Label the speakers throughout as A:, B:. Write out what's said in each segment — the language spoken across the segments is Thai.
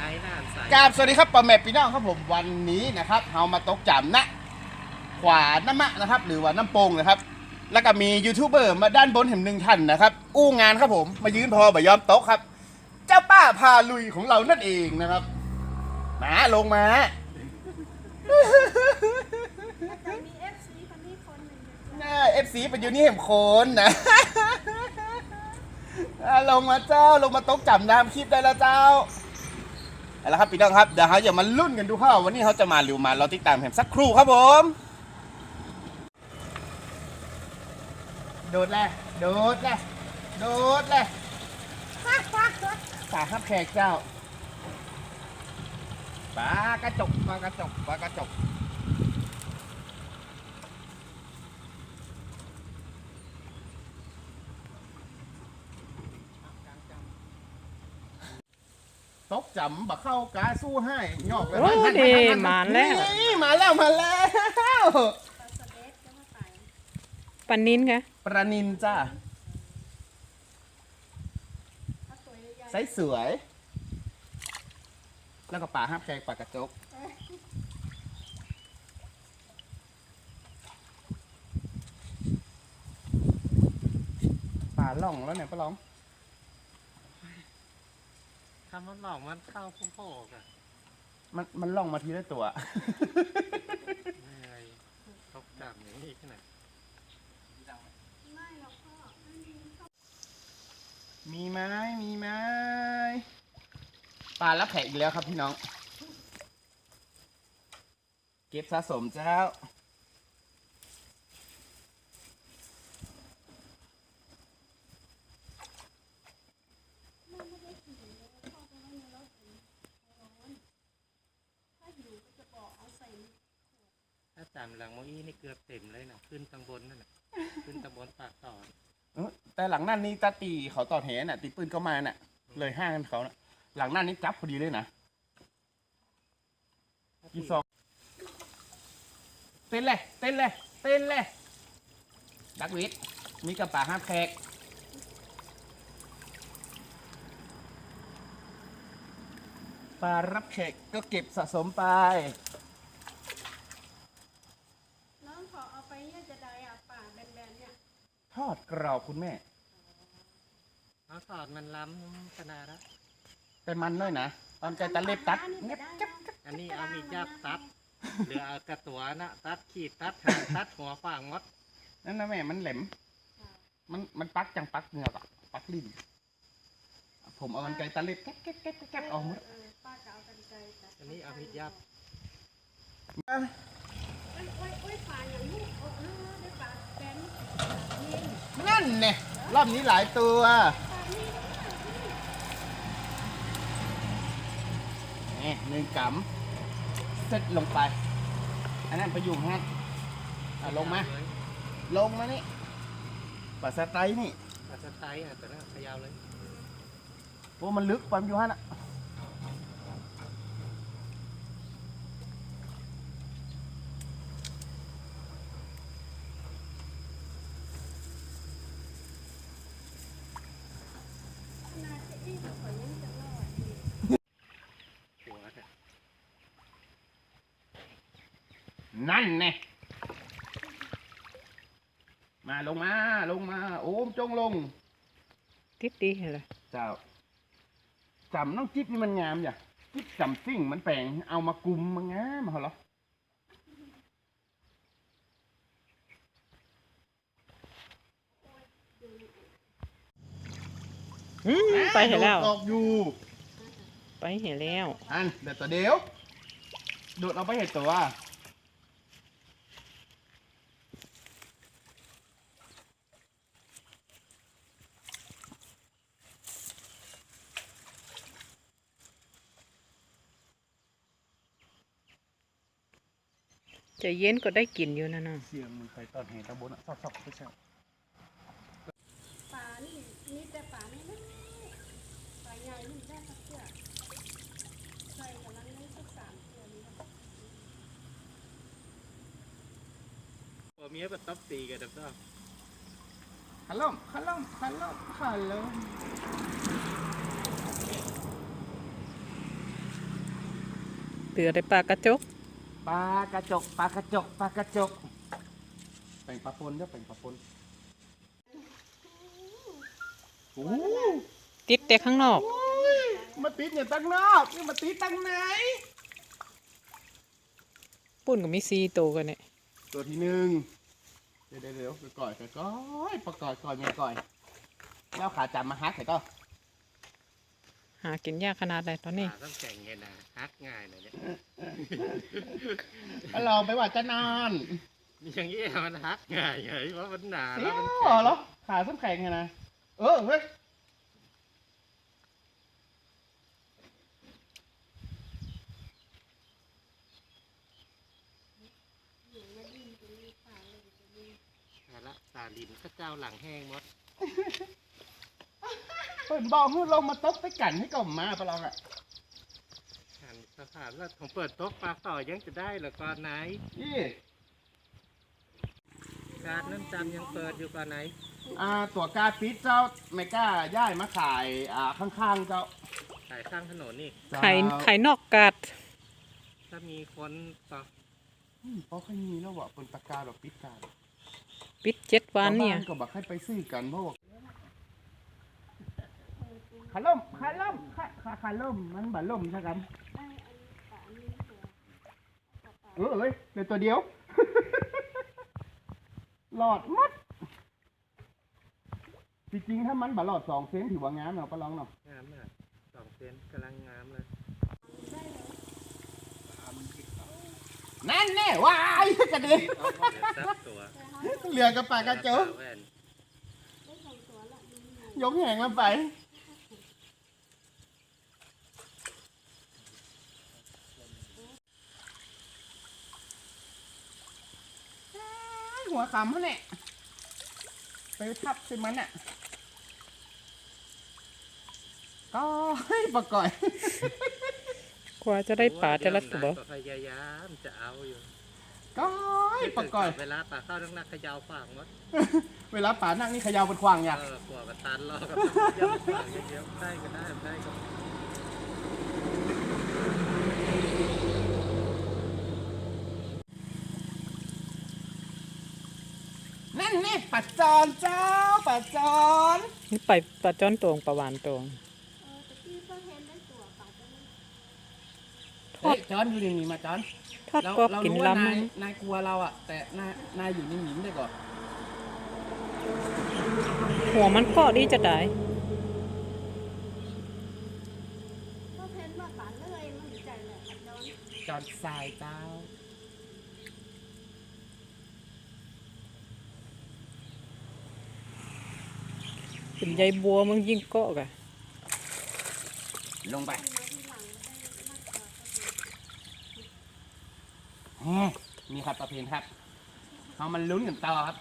A: นายน่านสาย
B: กราบสวัสดีครับปอมแม่พี่น้องครับผมวันนี้นะครับเฮามาตกจำนะ ขวาน้ำมะนะครับ หรือว่าน้ำโปงนะครับ แล้วก็มียูทูบเบอร์มาด้านบนแห่งหนึ่งท่านนะครับ อู้งานครับผมมายืนพอบ่ยอมโต๊ะครับ เจ้าป้าพาลุยของเรานั่นเองนะครับมาลงมา
C: แต่มีเอฟซีคนนี้คนหนึ่งอยู่
B: หน้าเอฟซีเป็นยูนี่เห็มโคนนะอะลงมาเจ้าลงมาต๊ะจำน้ำคลิปได้แล้วเจ้า เอาละครับพี่น้องครับเดี๋ยวเขาจะมาลุ้นกันดูครับว่าวันนี้เขาจะมาหรือมาเราติดตามแหมสักครู่ครับผม โดดแลยโดดแลยโดดแลยสาฮับแขกเจ้าปลากระจกปลากระจกปลากระจก ตกจำบักเข้ากาสู้ให้ยอกเลย
D: โอ้ดีมาแล้ว
B: นี่มาแล้วมาแล้ว
C: ปลาสเดสจะมาใส่
D: ปันนินค่ะ
B: ปลานินจ้า
C: ถ้าตัวใหญ่
B: ไซส์สวย แล้วก็ปลาห้าแพงปลากระจกปลาล่องแล้วเนี่ยปลาล่อง
A: ทำมันหลอกมันเข้าพุ่งโผล่กัน
B: มันมันล่องมาทีละตัว
A: ไม่ไงตกจับอย่างนี้ขนาด
C: ๆไม่หรอกพ่อไม่มีเขา
B: มีไหมมีไหมปลารับแขกอีกแล้วครับพี่น้อง เก็บสะสมเจ้า
C: ไม่ได้หิวเลยพ่อจะไม่มีรถหิวร้อนถ้าหิวก็จะบอกเอาใส่
A: ถ้าจำหลังโมอี้นี่เกือบเต็มเลยนะขึ้นตำบลนั่นนะขึ้นตำบลปากต่อ
B: เอ้อแต่หลังนั่นนี่ตาตีเขาต่อแหน่ะตีปืนก็มาน่ะ เลยห้างเขาน่ะ หลังนั่นนี่จับพอดีเลยนะกี่ซองเต้นเลยเต้นเลยเต้นเลยดักวิทมีกระป๋าห้าแขกปลารับแขกก็เก็บสะสมไป
C: น้องขอเอา ไปเนี่ยจะได้อะป่าแบนๆเนี่ย
B: ทอดกรอบคุณแม่
A: เอาสอดมันล้ำขนาดละ
B: แต่มันน้อยนะตอนใจตะเล็บตัด
C: นี่
B: เงียบ
C: ได้
B: จับ
C: นะ
A: อันนี้เอามีดยับตัดหรือเอากระตัวน่ะตัดขีดตัดหางตัดหัวฝางมด
B: นั่นนะแม่มันแหลม
C: ค่ะ
B: มันมันปักจังปักเหงือกอะปักลิ้นผมเอามันไกลตะเล็บแก๊กแก๊กแก๊กแก๊กออกหมด
C: เออป้าจะเอากันไกลตัด
A: อันนี้เอามีดยับ
C: โอ้ยโอ้ยโอ้ยป่าอย่างนี้โอ้เออได้ป่าแบ นนี่
B: นั่นเนี่ยรอบนี้หลายตัว
C: ป่านี่
B: นี่หนึ่งกำเสร็จลงไป อันนั้นประยุงฮะอะลงมา ลงมานี่ปลาสไตล์นี่
A: ปลาสไตล์อะแต่ละพยาวเลย
B: โอ้มันลึกปั๊มอยู่ฮะน่ะ
C: นาจะอี้กับข่อยยังจะรอดอีก
A: หัวเนี่ย
B: นั่นเนี่ย มาลงมาลงมา โอ้มจงลง
D: ติดดีเลย
B: เจ้าจำน้องจิ๊บนี่มันงามอย่าจิ๊บจำซิ่งมันแปลงเอามากุมมันงามเหรอ
D: อืมไปเห็นแล้ว
B: โดดออกอยู่
D: ไปเห็นแล้ว
B: อันเดี๋ยวตัวเดียวโดดเอาไปเห็นตัว
D: จะเย็นก็ได้กินอยู่นะน้อง
B: เสียงมันไปตอนเห็นตะบนอะซอกๆไปเช่า
C: ป่านี่มีแต่ป่านี่นะป่าใหญ่นี่ได้สักเทื่อใส่กำลังได้สักสามเทื่อนี่นะ
A: หัวเมียแบบต๊อบตีกันดับดอก
B: ฮัลโหลฮัลโหลฮัลโหลฮัลโหล
D: ลือได้ปลากระจก
B: ปลากระจกปลากระจกปลากระจกแป่งปลาปนเด้อแป่งปลาปนโอ้
D: ติดแต่ข้างนอก
B: มาติดเนี่ยตั้งนอกนี่มาติดตั้งไหน
D: ปุ่นก็มีซีตัวกันเนี่ย
B: ตัวที่หนึ่งเดี๋ยวเดี๋ยวเดี๋ยวไปก่อยไปก่อยประกอยก่อยไม่ก่อยแล้วขาจับมาฮักใส่ก็
D: หากินยากขนาดไหนตอนนี้
A: ปลาต้องแข่งไงนะฮักง่ายหน่อยเนี่ย
B: แล้วลองไปว่าจะนาน
A: นี่อย่างนี้มันฮักง่ายไงเพราะมันหนา
B: เสี
A: แล้ว
B: ย
A: มัน
B: วเหรอขาส้นแข็งไงนะเออเฮ้ย
A: หาละตาลินก็เจ้าหลังแห้งหมด
B: เปิดบอกให้ลงมาตบไปกันให้ก่อมมาปะลองอะ
A: หันสภาพแล้วผมเปิดโต๊ะปลาต่อยังจะได้เหรอก่อนไหน
B: นี่
A: การน้ำจำยังเปิดอยู่ก่อนไหน
B: อ่าตัวกาปิดเจ้าไม่กล้าย้ายมาขายอ่าข้างๆเจ้า
A: ขายข้างถนนนี่
D: ไข่ไข่นอกกัด
A: ถ้ามีคนต่อ
B: อืมเพราะเขามีแล้วว่าเป็นตะกร้าแบบปิดการ
D: ปิดเจ็ดวันเนี่ย
B: ชาวบ้าก็บอกให้ไปซื้อกันเพราะว่า ขาล่มขาล่มขาขาขาล่มมันบ่ล่มใช่กัน
C: ได้อันนี้ปลาอันนี้ตัวปลา
B: เออเอ้ยเป็นตัวเดียว หลอดหมัดจริงๆถ้ามันบ่หลอดสองเซนถือว่างามเนาะปะลองเนาะ
A: งามเลยสองเซนกำลังงามเลย
B: นั่นแน่ว้ายกระเด็น
A: เหลือสักตัว
C: แต่เขา
B: เหลือกับปากกระโจก
A: แว่น
C: ได้สองตัวละมีไง
B: ยกแหงลงไป หัวขำเขาเนี่ยไปทับใส่มันอะก็ให้ประก่อย
D: กว่าจะได้ปลาแต่ละตัว
A: ก็พยายามจะเอาอยู่
B: ก็ให้ประก่อย
A: เวลาปลาเข้านักนักๆเขยาวฝางหมด
B: เวลาป่านั่งนี่เขยาวเป็นควางอย่าง
A: เออกลัวกับตันรอกับเยอะฝางเยอะๆได้ก็ได้ได้ก็
B: นั่นนี่ปั ดจอนเจ้าปัดจอน
D: นี่ไปปลาจ้อนตวงปลาหวานตวง
C: เออแต่ที่เพิ่งเห็นได้ตัวปลาตัวนี้
B: เฮ้ยจอนอยู่นี่มาจอน
D: ทอดกรอบกิน
B: เรา
D: ล้ำ
B: นายนายกลัวเราอะแต่นายนายอยู่นิ่งๆได้ก่อน
D: หัวมันก็ดีจะได้
C: ก็เห็นว่าปลาเลยมันดีใจเลยปลาโดน
B: จอนทรายเจ้า
D: เป็นใยบัวมึงยิ่งเกาะกะ
B: ลงไป
C: มาที่หลังได้มากกว่าก็คือ
B: แฮะมีครับประเพณครับเขามันลุ้นกันต่อครับ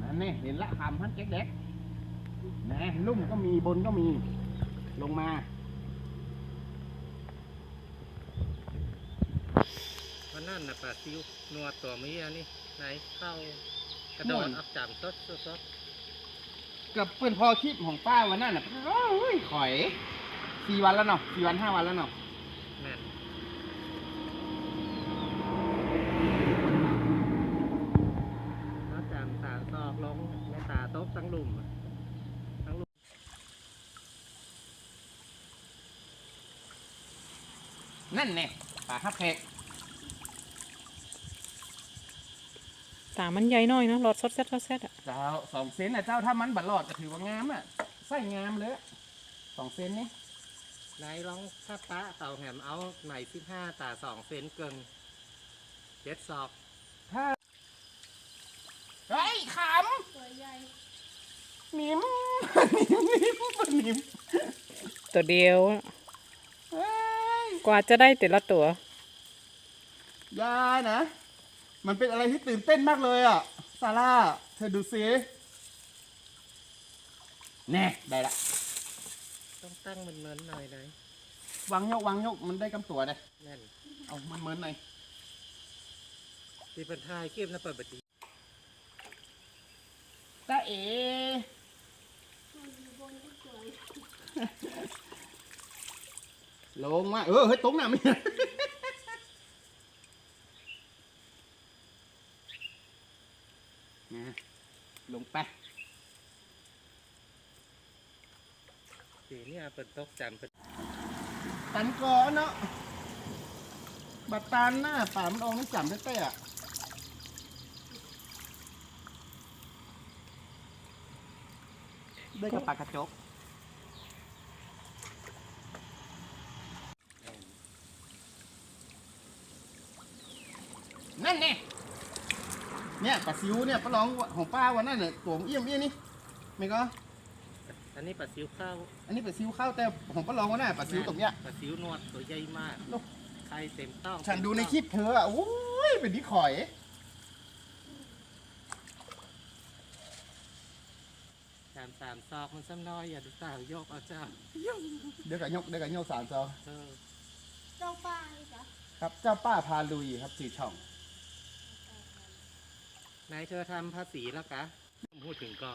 B: นั่นนี่เห็นละคำฮันเจ๊กเด็กนะลุ่มก็มีบนก็มีลงมา
A: เพราะ นั่นน่ะปลาซิวนัวตัวเมียนี่ไหนเข้ากระโดดอับจำสดสดสด
B: กับเพื่อนพอคลิปของป้าวันนั้นน่ะโอ้ยข่อยสี่วันแล้วเนาะสี่วันห้าวันแล้วเนาะ
A: แม่นเขาจำตาตอกลงในตาโต๊ะทั้งหลุมอะทั้งหลุม
B: นั่นแน่ปลาฮับแขก
D: ตามันใหญ่น้อยเนอะรอดซดเซ็ดซดเซ็ดอะ
B: เจ้าสองเซนน่ะเจ้าถ้ามันบัดหลอดก็ถือว่างามอะไส้งามเลยอะสองเซนนี่
A: ไหนลองถ้าปะเต่าแหมเอาไหนสิบห้าตาสองเซนเกินเจ็ดศอก
B: ถ้าเฮ้ยข
C: ตัวใหญ่ำ
B: นิ่ม นิ่มนิ่มนิ่ม
D: ตัวเดียวอะ
B: เฮ้ย
D: กว่าจะได้แต่ละตัว
B: ยายนะ มันเป็นอะไรที่ตื่นเต้นมากเลยอะ ซาร่า เธอดูซิแน่ได้ละ
A: ต้องตั้งมันเหมือนๆหน่อยเลยวา
B: งยกวางยกมันได้กำตัวเลย
A: แน่น
B: เอามันเหมือนหน่อย
A: ที่เป็นทายเก็บนะเปิดบัตร
B: ตาเอ๋
C: สวย
B: ลงมา เออ เฮ้ยตรงหน้าไม่ นะ ลงไป
A: สีเนี่ยเปิดตกจำเป็น
B: ตันก่อนเนาะบัดตานหน้าป่ามันออกนี่จำได้แต่อะด้วยกับปากกระจกนั่นเนี่ย เนี่ยปลาซิวเนี่ยปลาลองของป้าวันนั้นเนี่ยตัวเอี้ยมเอี้ยมนี่ไม่ก็
A: อันนี้ปลาซิวข้าว
B: อันนี้ปลาซิวข้าวแต่ของปลาลองวันนั้นปลาซิวตรงเนี้ย
A: ปลาซิวนวดตัวใหญ่มาก
B: โอ้
A: ไข่เต็มต้อง
B: ฉันดูในคลิปเธออะโอ้ยเป็นที่ข่อย
A: สามสามซอกมันซ้ำน้อยอย่าดูสาวยกเอาเจ้า
B: เดี๋ยวกับยกเดี๋ยวกับยกสามจอ
A: เออ
C: เจ้าป้านี่จ้ะ
B: ครับเจ้าป้าพาลุยครับสี่ช่อง
A: ไหนเธอทำภาษีแล้วกะพูดถึงก็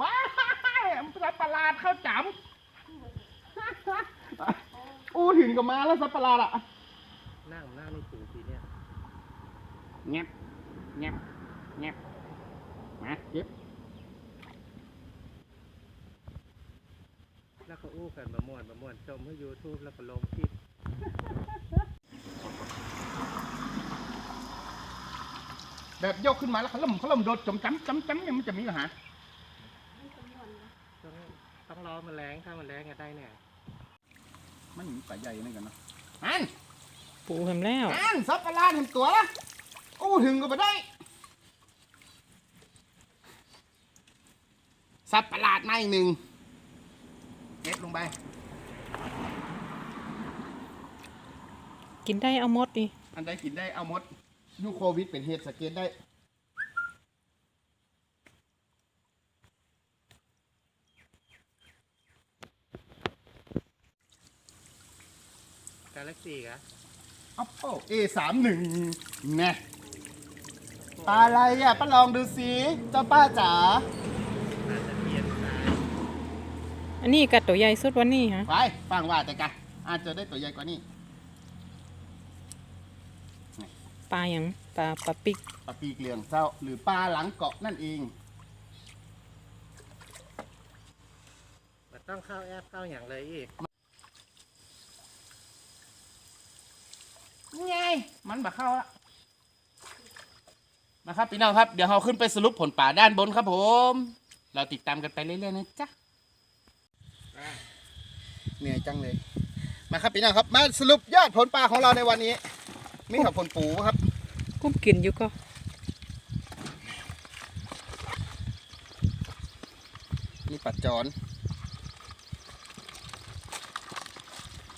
B: ว้ายสัตว์ประหลาดเข้าจำอู้ถึงกับมาแล้วสัตว์ประหลาดอะ
A: นั่งหน้าไม่ถูกทีเนี่ย
B: เงียบเงียบเงียบมาเก็บ
A: แล้วก็อู้กันมาม่วนมาม่วนชมให้ยูทูบแล้วก็ลงคลิป
B: แบบยกขึ้นมาแล้วเขาล่มเขาล่มโดดจมจ้ำจ้ำจ้ำเนี่ยมันจะมีเหรอฮะ
C: มันจำนวนนะ
A: ต้องต้องรอแมลงถ้าแมลงจะได้เนี่ย
B: มันมีปลาใหญ่นั่นกันเนาะอัน
D: ปูเห็มแล้ว
B: อันสัตว์ประหลาดเห็นตัวละอู้ถึงก็ไปได้สัตว์ประหลาดมาอีกหนึ่งเก็บลงไป
D: กินได้เอาหมดดิ
B: อันใดกินได้เอาหมด ยูโควิดเป็นเหตุสงเกตได้
A: กาแล็กซี่กะ
B: Apple A สามหนึ่งแน่ปลาอะไรอะป้าลองดูสิเจ้าป้าจ๋า
A: อาจจะเปลี่ยนสาย
D: อันนี้กัดตัวใหญ่สุดวันนี้ฮะ
B: ไปฟังว่าแต่กะอาจจะได้ตัวใหญ่กว่านี้
D: ปลาอย่างปลาปลาปิก
B: ปลาปีกเหลืองเจ้า หรือปลาหลังเกาะนั่นเอง
A: มันต้องเข้าแอปเข้าอย่างเลยอีก
B: ไงมันบักเข้าละมาครับพี่น้องครับเดี๋ยวเราขึ้นไปสรุปผลป่าด้านบนครับผม เราติดตามกันไปเรื่อยๆนะจ๊ะเหนื่อยจังเลย มาครับพี่น้องครับมาสรุปยอดผลป่าของเราในวันนี้ มีกับผลปูครับ
D: กุ้มกินอยู่ก็
B: นี่ปัดจอน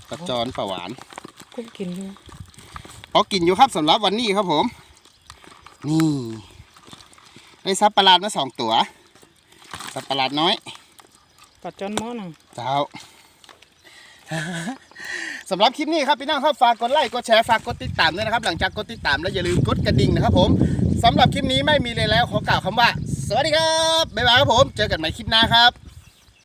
B: ปัดจอนปลาหวาน
D: กุ้มกินอยู่
B: พอกินอยู่ครับสำหรับวันนี้ครับผม นี่ได้ซับประหลาดมาสองตัวซับประหลาดน้อย
D: ปลาจอนหม้อหนัง
B: เจ้า สำหรับคลิปนี้ครับพี่น้องครับฝากกดไลค์กดแชร์ฝากกดติดตามด้วยนะครับ หลังจากกดติดตามแล้วอย่าลืมกดกระดิ่งนะครับผมสำหรับคลิปนี้ไม่มีเลยแล้วขอกล่าวคำว่า สวัสดีครับบ๊ายบายครับผม เจอกันใหม่คลิปหน้าครับ